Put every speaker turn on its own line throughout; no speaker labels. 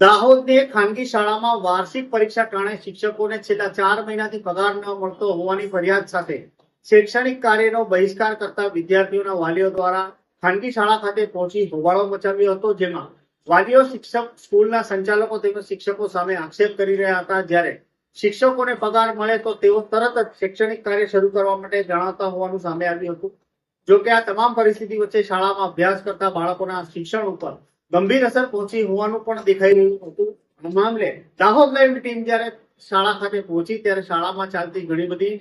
દાહોદની ખાનગી શાળામાં વાર્ષિક પરીક્ષા કારણે શિક્ષકોને છેલ્લા ચાર મહિનાથી પગાર ન મળતો હોવાની ફરિયાદ સાથે શૈક્ષણિક કાર્યનો બહિષ્કાર કરતા વિદ્યાર્થીઓના વાલીઓ દ્વારા ખાનગી શાળા ખાતે પહોંચી હોબાળો મચાવ્યો હતો, જેમાં વાલીઓ શિક્ષક સ્કૂલના સંચાલકો તેમજ શિક્ષકો સામે આક્ષેપ કરી રહ્યા હતા. જ્યારે શિક્ષકોને પગાર મળે તો તેઓ તરત જ શૈક્ષણિક કાર્ય શરૂ કરવા માટે જણાવતા હોવાનું સામે આવ્યું હતું. જોકે આ તમામ પરિસ્થિતિ વચ્ચે શાળામાં અભ્યાસ કરતા બાળકોના શિક્ષણ ઉપર ગંભીર અસર પહોંચી હોવાનું પણ દેખાઈ રહ્યું હતું. મામલે દાહોદ લાઈવ ટીમ જ્યારે શાળા ખાતે પહોંચી ત્યારે શાળામાં ચાલતી ઘણી બધી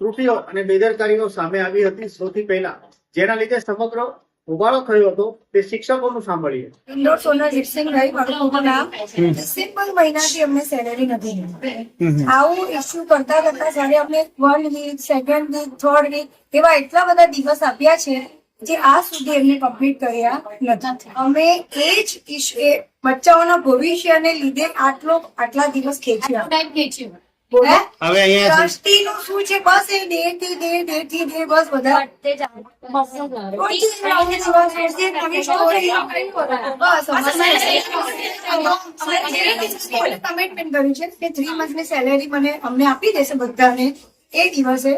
ત્રુટીઓ અને બેદરકારીઓ સામે આવી હતી. સૌથી પહેલા જેના લીધે સમગ્ર હોબાળો થયો હતો તે શિક્ષકોનું સાંભળીએ.
ઇન્દોર સોના જીતસિંહભાઈ નામ. ડિસેમ્બર મહિનાથી અમને સેલેરી નથી આવું ઇસ્યુ કરતા કરતા જયારે અમને one week second week third week એવા એટલા બધા દિવસ આપ્યા છે જે આ સુધી એમને કમ્પ્લીટ કર્યા નથી. અમે એ જ એ બચ્ચાઓના ભવિષ્યને લીધે આટલો આટલા દિવસ ખેંચ્યા.
હવે અહીંયા
નું શું છે? બસ એ દેરથી દેર દેરથી દેર બસ બધા કમિટમેન્ટ કર્યું છે કે થ્રી મંથની સેલેરી મને અમને આપી દેશે બધાને એ દિવસે.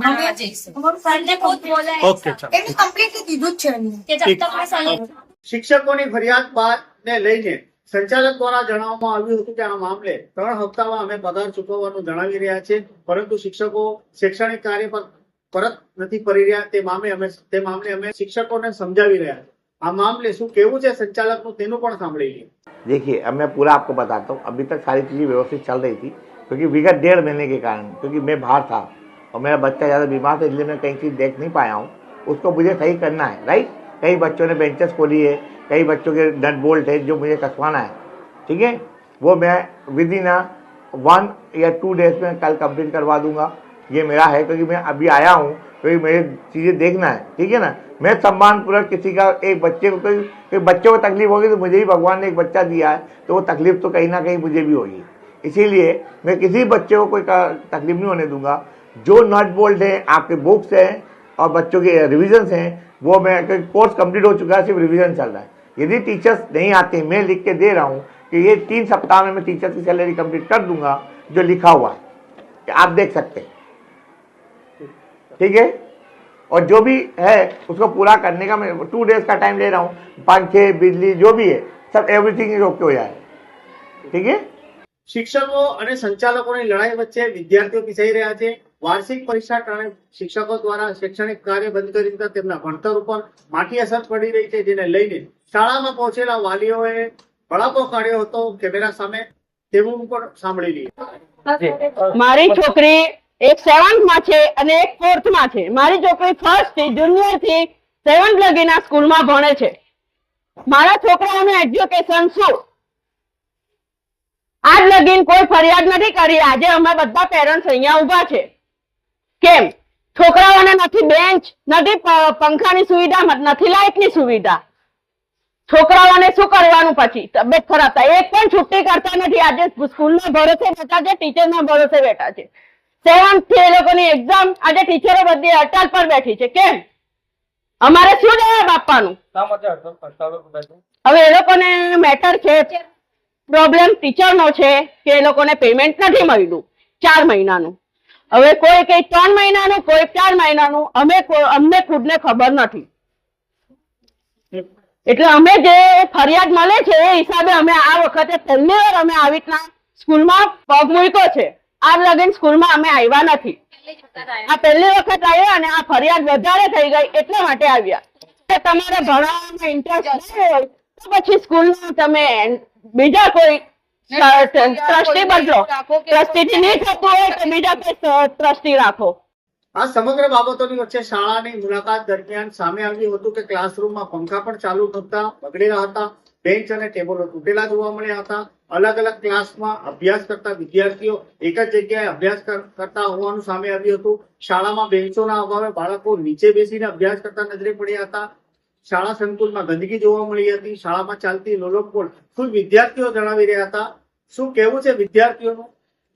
અમે અમારું
સંજય ખુદ બોલે
ઓકે ચાલો
એમને કમ્પ્લીટલી કીધું જ છે એમને
કે જબ તક मैं सही
શિક્ષકોની ફરિયાદ બાદને લઈને સંચાલક દ્વારા જણાવવામાં આવ્યું હતું કે આ મામલે ત્રણ હપ્તામાં અમે પગાર ચૂકવવાનું જણાવી રહ્યા છે પરંતુ શિક્ષકો શૈક્ષણિક કાર્ય પર પરત નથી કરી રહ્યા તે મામલે અમે તે મામલે અમે શિક્ષકોને સમજાવી રહ્યા છે આ મામલે શું કેવું છે સંચાલકનું તેનું પણ સાંભળી લઈએ
देखिए अब मैं पूरा आपको बताता हूँ अभी तक सारी चीज़ें व्यवस्थित चल रही थी क्योंकि विगत डेढ़ महीने के कारण क्योंकि मैं बाहर था और मेरा बच्चा ज़्यादा बीमार था, इसलिए मैं कहीं चीज़ देख नहीं पाया हूँ। उसको मुझे सही करना है राइट कई बच्चों ने बेंचेस खोली है, कई बच्चों के नट बोल्ट है जो मुझे कसवाना है, ठीक है? वो मैं विद इन वन या टू डेज़ में कल कंप्लीट करवा दूँगा। ये मेरा है, क्योंकि मैं अभी आया हूँ, क्योंकि मेरी चीज़ें देखना है, ठीक है ना? मैं सम्मान पूर्वक किसी का, एक बच्चे को कोई बच्चे को तकलीफ़ होगी तो मुझे भी भगवान ने एक बच्चा दिया है तो वो तकलीफ़ तो कहीं ना कहीं मुझे भी होगी। इसीलिए मैं किसी बच्चे को कोई तकलीफ़ नहीं होने दूँगा। जो नट बोल्ट है आपके बुक्स हैं और बच्चों के रिविजन्स हैं वो मैं कोर्स कंप्लीट हो चुका है सिर्फ रिवीजन चल रहा है यदि टीचर्स नहीं आते मैं लिख के दे रहा हूँ कि ये तीन सप्ताह में मैं टीचर्स की सैलरी कंप्लीट कर दूंगा जो लिखा हुआ है कि आप देख सकते हैं ठीक है और जो भी है उसको पूरा करने का मैं टू डेज का टाइम ले रहा हूँ पंखे बिजली जो भी है सब एवरीथिंग इज ओके हो जाए ठीक है
શિક્ષકો અને સંચાલકોની લડાઈ વચ્ચે વિદ્યાર્થીઓ પીસાઈ રહ્યા છે વાર્ષિક પરીક્ષા કારણે શિક્ષકો દ્વારા શૈક્ષણિક કાર્ય બંધ કરી દીધા તેમના ભણતર ઉપર માઠી અસર પડી રહી છે જેને લઈને શાળામાં પહોંચેલા વાલીઓએ બળાપો કાઢ્યો હતો કેમેરા સામે તેવું પણ સાંભળી લઈએ.
મારી છોકરી એક સેવન્થમાં છે અને એક ફોર્થમાં છે. મારી છોકરી ફર્સ્ટથી જુનિયરથી સેવન્થ લગીના સ્કૂલમાં ભણે છે. મારા છોકરાઓનું એજ્યુકેશન શું? આજ લગીન કોઈ ફરિયાદ નથી કરી. આજે અમે બધા પેરેન્ટ્સ અહીંયા ઊભા છે. કેમ? છોકરાઓને નથી બેન્ચ નથી પંખાની સુવિધા નથી લાઇટની સુવિધા. છોકરાઓને શું કરવાનું પછી? તબિયત ખરાબ થાય. એક પણ છુટ્ટી કરતા નથી. આજે સ્કૂલના ભરોસે બેઠા છે ટીચરના ભરોસે બેઠા છે. સેવન્થથી એ લોકોની એક્ઝામ આજે ટીચરો બધી હડતાલ પર બેઠી છે. કેમ? અમારે શું જવાબ આપવાનું? હવે એ લોકોને મેટર છે. પ્રોબ્લેમ ટીચરનો છે કે એ લોકોને પેમેન્ટ નથી મળ્યું. ચાર મહિનાનું. હવે કોઈ કઈ ત્રણ મહિનાનું, કોઈ ચાર મહિનાનું, અમે અમને ખુદને ખબર નથી. એટલે અમે જે ફરિયાદ મળે છે એ હિસાબે અમે આ વખતે પહેલી વાર અમે આવી રીતના સ્કૂલમાં પગ મૂક્યો છે. આ લગીન સ્કૂલમાં અમે આવ્યા નથી. આ પહેલી વખત આવ્યા અને આ ફરિયાદ વધારે થઈ ગઈ એટલા માટે આવ્યા. તમારે ભણવામાં ઇન્ટરેસ્ટ હોય, તો પછી સ્કૂલમાં તમે બીજા કોઈ ટ્રસ્ટી બદલો. ટ્રસ્ટીથી નહીં થતું હોય તો બીજા કોઈ ટ્રસ્ટી રાખો.
આ સમગ્ર બાબતોની વચ્ચે શાળાની મુલાકાત દરમિયાન સામે આવ્યું હતું કે ક્લાસરૂમમાં પંખા પણ ચાલુ નહોતા બગડેલા હતા બેન્ચ અને ટેબલો તૂટેલા જોવા મળ્યા હતા. અલગ અલગ ક્લાસમાં અભ્યાસ કરતા વિદ્યાર્થીઓ એક જ જગ્યાએ અભ્યાસ કરતા હોવાનું સામે આવ્યું હતું. શાળામાં બેન્ચોના અભાવે બાળકો નીચે બેસીને અભ્યાસ કરતા નજરે પડ્યા હતા. શાળા સંકુલમાં ગંદકી જોવા મળી હતી શાળામાં ચાલતી લોલોકપોળ શું વિદ્યાર્થીઓ જણાવી રહ્યા હતા શું કેવું છે વિદ્યાર્થીઓનું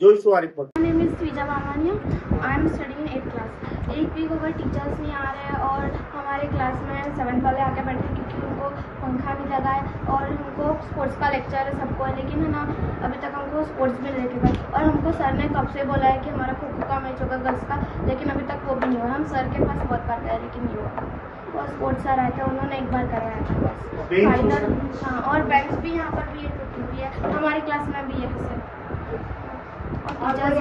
જોઈશું આ report
My name is Twija Bamania. I am studying in 8th class. एक वीक अगर टीचर्स नहीं आ रहे हैं और हमारे क्लास में सेवन्थ वाले आके बैठे हैं क्योंकि उनको हमको पंखा भी लगा है और हमको स्पोर्ट्स का लेक्चर है सबको है लेकिन है ना अभी तक हमको स्पोर्ट्स भी लेके गए और हमको सर ने कब से बोला है कि हमारा खो खो का मैच होगा गर्ल्स का लेकिन अभी तक वो भी नहीं हुआ हम सर के पास बहुत बार गए लेकिन नहीं हुआ वो स्पोर्ट्स सर आए थे उन्होंने एक बार करवाया था बस। फाइनल हाँ और बेंच भी यहाँ पर भी है टूटी हुई है। हमारी क्लास में भी है और आए।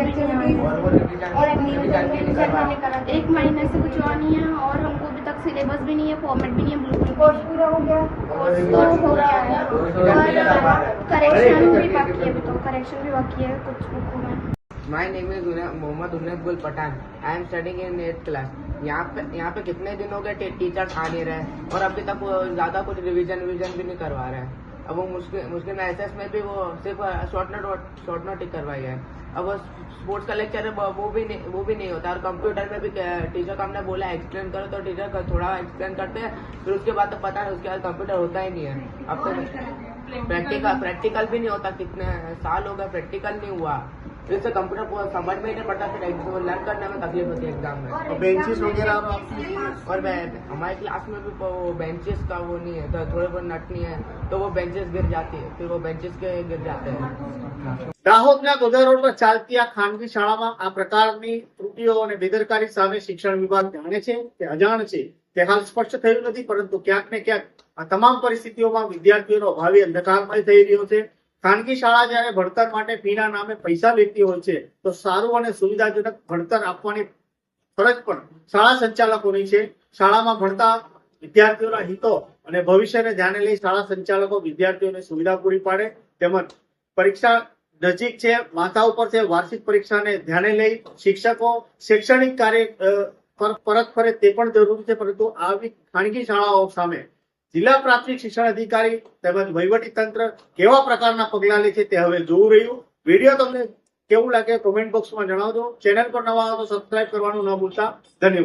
और एक एक महीने से कुछ हुआ नहीं है और हमको अभी तक सिलेबस भी नहीं है फॉर्मेट भी नहीं है ब्लू
कोर्स पूरा हो गया?
कोर्स तो हो। गया। है और करेक्शन भी बाकी है अभी तो। करेक्शन भी बाकी है कुछ बुकों में
My name is Una- Mohammed Unnat Gul Pathan I am studying in eight class यहाँ पे यहाँ पे कितने दिन हो गए टीचर्स आ नहीं रहे और अभी तक ज़्यादा कुछ रिवीजन रिवीजन भी नहीं करवा रहे अब वो मुश्किल मुश्किल एस में भी वो सिर्फ़ शॉर्ट नोट शॉर्ट नोट ही करवाई है। अब वो स्पोर्ट्स का लेक्चर है, वो वो भी नहीं, वो भी नहीं होता। और कंप्यूटर में भी टीचर को हमने बोला एक्सप्लेन करो तो टीचर थोड़ा एक्सप्लेन करते हैं। फिर उसके बाद तो पता है, उसके बाद कंप्यूटर होता ही नहीं है। अब तो प्रैक्टिकल प्रैक्टिकल भी नहीं होता कितने साल हो गए प्रैक्टिकल नहीं हुआ फिर से कंप्यूटर पूरा समझ में ही नहीं पड़ता फिर लर्न करने में तकलीफ होती है एग्जाम में
और बेंचेस वगैरह और आपकी
और मैं- हमारे क्लास में भी वो बेंचेस का वो नहीं है तो थोड़े बहुत नट नहीं है तो वो बेंचेस गिर जाती है फिर वो बेंचेस के गिर जाते हैं
દાહોદના ગોધરા રોડ પર ચાલતી આ ખાનગી શાળામાં આ પ્રકારની ત્રુટીઓ અને બેદરકારી સામે શિક્ષણ વિભાગ જાણે છે કે અજાણ છે તે હાલ સ્પષ્ટ થયું નથી, પરંતુ ક્યાંક ને ક્યાંક આ તમામ પરિસ્થિતિઓમાં વિદ્યાર્થીઓનો ભાવિ અંધકારમય થઈ રહ્યો છે. ખાનગી શાળા જ્યારે ભણતર માટે ફીના નામે પૈસા લેતી હોય છે, તો સારું અને સુવિધાજનક ભણતર આપવાની ફરજ પણ શાળા સંચાલકોની છે. શાળામાં ભણતા વિદ્યાર્થીઓના હિતો અને ભવિષ્યને ધ્યાને લઈ શાળા સંચાલકો વિદ્યાર્થીઓને સુવિધા પૂરી પાડે તેમજ પરીક્ષા નજીક છે, માથા ઉપર છે, વાર્ષિક પરીક્ષાને ધ્યાને લઈ શિક્ષકો શૈક્ષણિક કાર્ય પરત ફરે તે પણ જરૂરી છે, પરંતુ આવી ખાનગી શાળાઓ સામે જિલ્લા પ્રાથમિક શિક્ષણ અધિકારી તેમજ વહીવટી તંત્ર કેવા પ્રકારના પગલા લે છે તે હવે જોવું રહ્યું. વીડિયો તમને કેવું લાગે કોમેન્ટ બોક્સમાં જણાવજો. ચેનલ પર નવા આવો તો સબસ્ક્રાઇબ કરવાનું ન ભૂલતા. ધન્યવાદ.